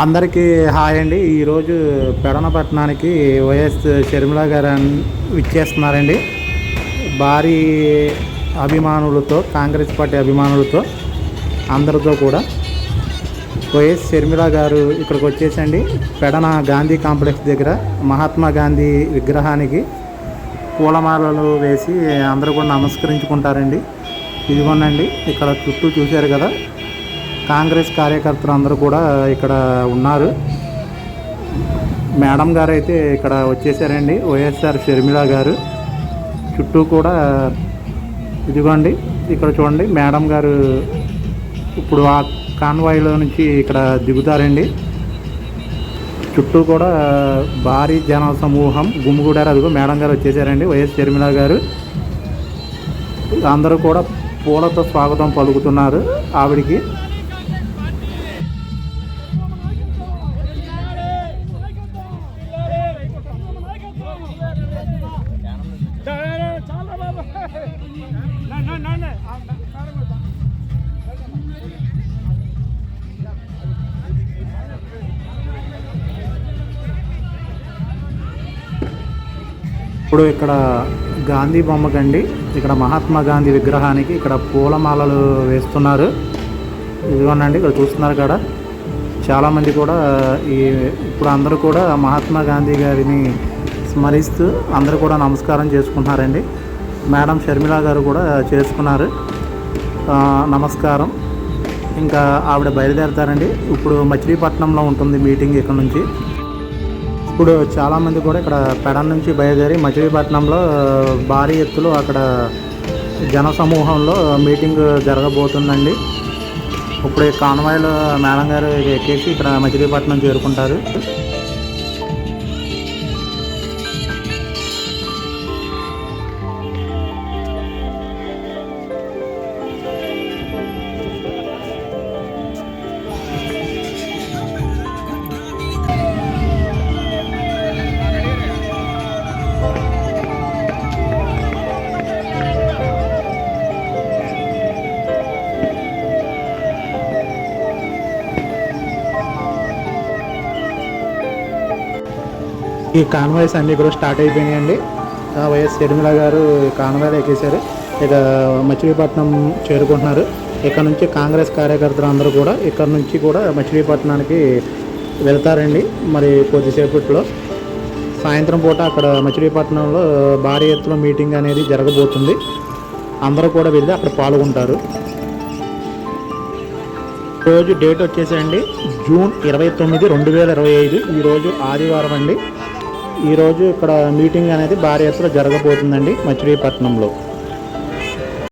అందరికీ హాయ్ అండి. ఈరోజు పెడనపట్నానికి వైఎస్ షర్మిల గారు ఇచ్చేస్తున్నారండి విచ్చేస్తున్నారండి. భారీ అభిమానులతో కాంగ్రెస్ పార్టీ అభిమానులతో అందరితో కూడా వైఎస్ షర్మిల గారు ఇక్కడికి వచ్చేసండి. పెడన గాంధీ కాంప్లెక్స్ దగ్గర మహాత్మా గాంధీ విగ్రహానికి పూలమాలలు వేసి అందరూ కూడా నమస్కరించుకుంటారండి. ఇదిగోనండి ఇక్కడ చుట్టూ చూశారు కదా కాంగ్రెస్ కార్యకర్తలు అందరూ కూడా ఇక్కడ ఉన్నారు. మేడం గారు అయితే ఇక్కడ వచ్చేసారండి. వైఎస్ఆర్ షర్మిల గారు. చుట్టూ కూడా ఇదిగోండి ఇక్కడ చూడండి మేడం గారు ఇప్పుడు ఆ కాన్వాయ్లో నుంచి ఇక్కడ దిగుతారండి. చుట్టూ కూడా భారీ జన సమూహం గుమ్మిగూడారు అదిగో మేడం గారు వచ్చేసారండి వైఎస్ షర్మిల గారు. అందరూ కూడా పూలతో స్వాగతం పలుకుతున్నారు ఆవిడికి. ఇప్పుడు ఇక్కడ గాంధీ బొమ్మకండి ఇక్కడ మహాత్మా గాంధీ విగ్రహానికి ఇక్కడ పూలమాలలు వేస్తున్నారు. ఇదిగోనండి ఇక్కడ చూస్తున్నారు కదా. చాలామంది కూడా ఈ ఇప్పుడు అందరూ కూడా మహాత్మా గాంధీ గారిని స్మరిస్తూ అందరూ కూడా నమస్కారం చేసుకుంటున్నారండి. మేడం షర్మిల గారు కూడా చేసుకున్నారు. నమస్కారం. ఇంకా ఆవిడ బయలుదేరతారండి. ఇప్పుడు మచిలీపట్నంలో ఉంటుంది మీటింగ్ ఇక్కడ నుంచి. ఇప్పుడు చాలామంది కూడా ఇక్కడ పెడన్ నుంచి బయలుదేరి మచిలీపట్నంలో భారీ ఎత్తులో అక్కడ జన సమూహంలో మీటింగ్ జరగబోతుందండి. ఇప్పుడు ఈ కాన్వాయ్లో మేడం గారు ఎక్కేసి ఇక్కడ మచిలీపట్నం చేరుకుంటారు. ఈ కాన్వాయ్స్ అన్నీ కూడా స్టార్ట్ అయిపోయినాయండి. వైఎస్ షర్మిల గారు కాన్వాయ్లో ఎక్కేశారు. ఇక మచిలీపట్నం చేరుకుంటున్నారు. ఇక్కడ నుంచి కాంగ్రెస్ కార్యకర్తలు అందరూ కూడా ఇక్కడ నుంచి కూడా మచిలీపట్నానికి వెళ్తారండి. మరి కొద్దిసేపట్లో సాయంత్రం పూట అక్కడ మచిలీపట్నంలో భారీ ఎత్తున మీటింగ్ అనేది జరగబోతుంది. అందరూ కూడా వెళ్ళి అక్కడ పాల్గొంటారు. రోజు డేట్ వచ్చేసండి జూన్ ఇరవై తొమ్మిది రెండు వేల ఇరవై ఐదు. ఈరోజు ఆదివారం అండి. ఈరోజు ఇక్కడ మీటింగ్ అనేది భారీ ఎత్తులో జరగబోతుందండి మచిలీపట్నంలో.